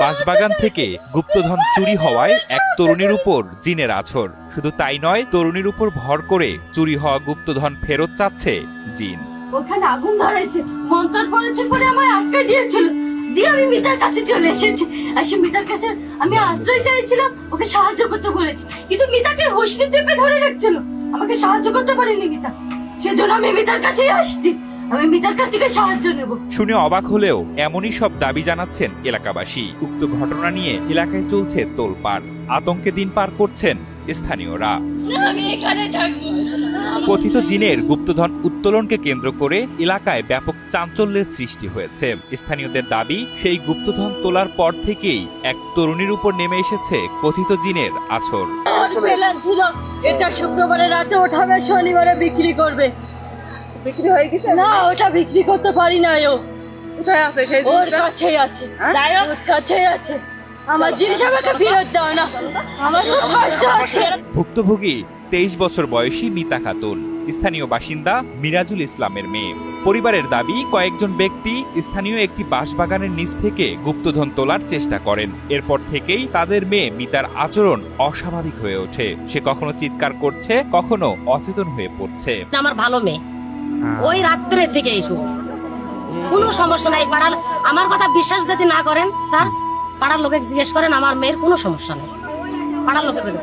বাঁশবাগান থেকে গুপ্তধন চুরি হওয়ায় এক তরুণীর উপর জিনের আছর। শুধু তাই নয়, তরুণীর উপর ভর করে চুরি হওয়া গুপ্তধন ফেরত চাচ্ছে জিন। ওখানে আগুন ধরেছে, মন্তর পড়েছে পরে আমায় আটকে দিয়েছিল। দিয়ে আমি মিতার কাছে চলে এসেছি। এসে মিতার কাছে আমি আশ্রয় চাইছিলাম, ওকে সাহায্য করতে বলেছি। কিন্তু মিতাকে হোসনি চেপে ধরে রাখছিল। আমাকে সাহায্য করতে পারেনি মিতা। সেজন্য আমি মিতার কাছেই আসছি। আমি মিতার কাছ থেকে সাহায্য নেব। শুনে অবাক হলেও এমনই সব দাবি জানাচ্ছেন এলাকাবাসী। উক্ত ঘটনা নিয়ে এলাকায় চলছে তোলপাড়। আতঙ্কে দিন পার করছেন স্থানীয়রা। কথিত জিনের গুপ্তধন উত্তোলনকে কেন্দ্র করে এলাকায় ব্যাপক চাঞ্চল্যের সৃষ্টি হয়েছে। স্থানীয়দের দাবি সেই গুপ্তধন তোলার পর থেকেই এক তরুণীর উপর নেমে এসেছে কথিত জিনের আছর ছিল। এটা শুক্রবারে রাতে ওঠাবে শনিবারে বিক্রি করবে। বিক্রি হয়ে গেছে? না ওটা বিক্রি করতে পারি না ও। কোথায় আছে সেই ওর কাছেই আছে। হ্যাঁ? ওর কাছেই আছে। আমার জিনিস আমাকে ফেরত দাও না। আমার খুব কষ্ট আছে ভুক্তভোগী তেইশ বছর বয়সী মিতা খাতুন স্থানীয় বাসিন্দা মিরাজুল ইসলামের মেয়ে। পরিবারের দাবি কয়েকজন ব্যক্তি স্থানীয় একটি বাঁশবাগানের নিচ থেকে গুপ্তধন তোলার চেষ্টা করেন। এরপর থেকেই তাদের মেয়ে মিতার আচরণ অস্বাভাবিক হয়ে ওঠে। সে কখনো চিৎকার করছে কখনো অচেতন হয়ে পড়ছে। আমার ভালো মেয়ে। ওই রাত্রের থেকে এই শুরু কোনো সমস্যা নাই পাড়ার আমার কথা বিশ্বাস যদি না করেন স্যার পাড়ার লোকে জিজ্ঞেস করেন আমার মেয়ের কোনো সমস্যা নেই। পাড়ার লোকে বেরো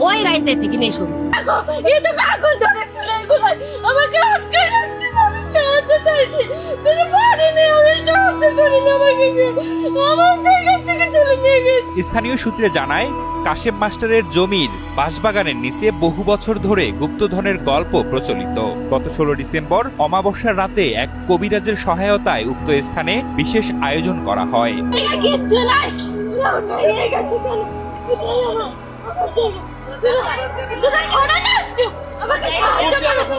ওই রাইতে থেকে নেই শুরু আমাকে সাহায্য চাইছি পারিনি আমি সাহায্য করিনি আমাকে আমার জায়গা থেকে তুলে নিয়ে গেছে। স্থানীয় সূত্রে জানায় কাশেম মাস্টারের জমির বাঁশবাগানের নিচে বহু বছর ধরে গুপ্তধনের গল্প প্রচলিত। গত ষোলো ডিসেম্বর অমাবস্যার রাতে এক কবিরাজের সহায়তায় উক্ত স্থানে বিশেষ আয়োজন করা হয়। আমাকে সাহায্য করো।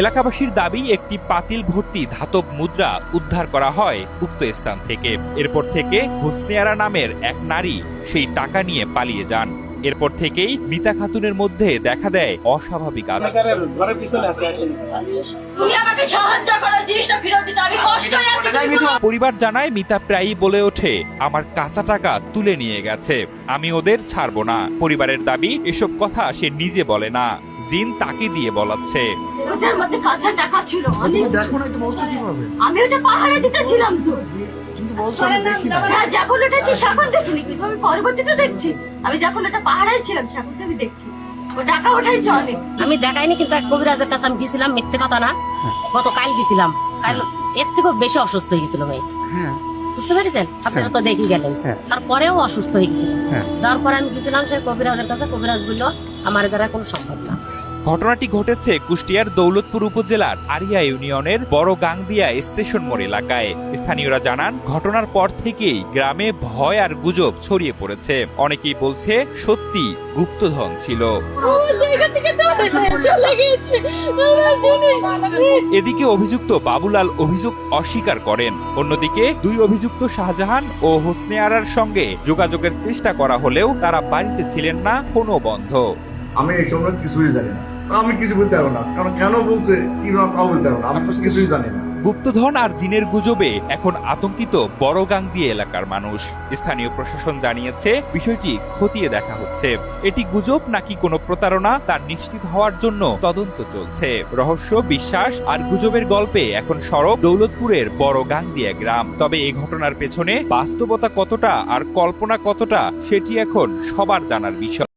এলাকাবাসীর দাবি একটি পাতিল ভর্তি ধাতব মুদ্রা উদ্ধার করা হয় উক্ত স্থান থেকে। এরপর থেকে হুসনিয়ারা নামের এক নারী সেই টাকা নিয়ে পালিয়ে যান। এরপর থেকেই মিতা খাতুনের মধ্যে দেখা দেয় অস্বাভাবিক পরিবার জানায় মিতা প্রায়ই বলে ওঠে আমার কাঁচা টাকা তুলে নিয়ে গেছে আমি ওদের ছাড়বো না। পরিবারের দাবি এসব কথা সে নিজে বলে না। জিন তাকে দিয়ে বলাচ্ছে। ওটার মধ্যে কাঁচা টাকা ছিল আমি দেখো তো বলছো কীভাবে? আমি ওটা পাহাড়ে দিতেছিলাম তো। কিন্তু বলছো আমি দেখি না। হ্যাঁ যখন ওটা কি দেখিনি কিন্তু আমি পরবর্তীতে দেখছি। আমি যখন ওটা পাহাড়ে ছিলাম আমি দেখছি। টাকা ওঠাইছে অনেক। আমি দেখাইনি কিন্তু এক কবিরাজের কাছে আমি গেছিলাম মিথ্যে কথা না। গত কাল গেছিলাম। কাল এর থেকেও বেশি অসুস্থ হয়ে গেছিল মেয়ে হ্যাঁ। বুঝতে পেরেছেন? আপনারা তো দেখে গেলেন। হ্যাঁ। তারপরেও অসুস্থ হয়ে গেছিল। হ্যাঁ। যার পরে আমি গেছিলাম সেই কবিরাজের কাছে। কবিরাজ বলল আমার দ্বারা কোনো সম্ভব না। ঘটনাটি ঘটেছে কুষ্টিয়ার দৌলতপুর উপজেলার আরিয়া ইউনিয়নের বড় গাংদিয়া স্টেশন মোড় এলাকায়। স্থানীয়রা জানান ঘটনার পর থেকেই গ্রামে ভয় আর গুজব ছড়িয়ে পড়েছে। অনেকেই বলছে সত্যি গুপ্তধন ছিল। এদিকে অভিযুক্ত বাবুলাল অভিযোগ অস্বীকার করেন। অন্যদিকে দুই অভিযুক্ত শাহজাহান ও হোসনে আরার সঙ্গে যোগাযোগের চেষ্টা করা হলেও তারা বাড়িতে ছিলেন না ফোনও বন্ধ। আমি এই সম্পর্কে কিছুই জানি না। আমি কিছু বলতে পারব না। কারণ কেন বলছে কি না তাও বলতে পারব না? আমি তো কিছুই জানি না। গুপ্তধন আর জিনের গুজবে এখন আতঙ্কিত বড় গাংদিয়া এলাকার মানুষ। স্থানীয় প্রশাসন জানিয়েছে, বিষয়টি খতিয়ে দেখা হচ্ছে। এটি গুজব নাকি কোনো প্রতারণা তার নিশ্চিত হওয়ার জন্য তদন্ত চলছে। রহস্য, বিশ্বাস আর গুজবের গল্পে এখন সড়ক দৌলতপুরের বড় গাংদিয়া গ্রাম। তবে এই ঘটনার পেছনে বাস্তবতা কতটা আর কল্পনা কতটা, সেটি এখন সবার জানার বিষয়।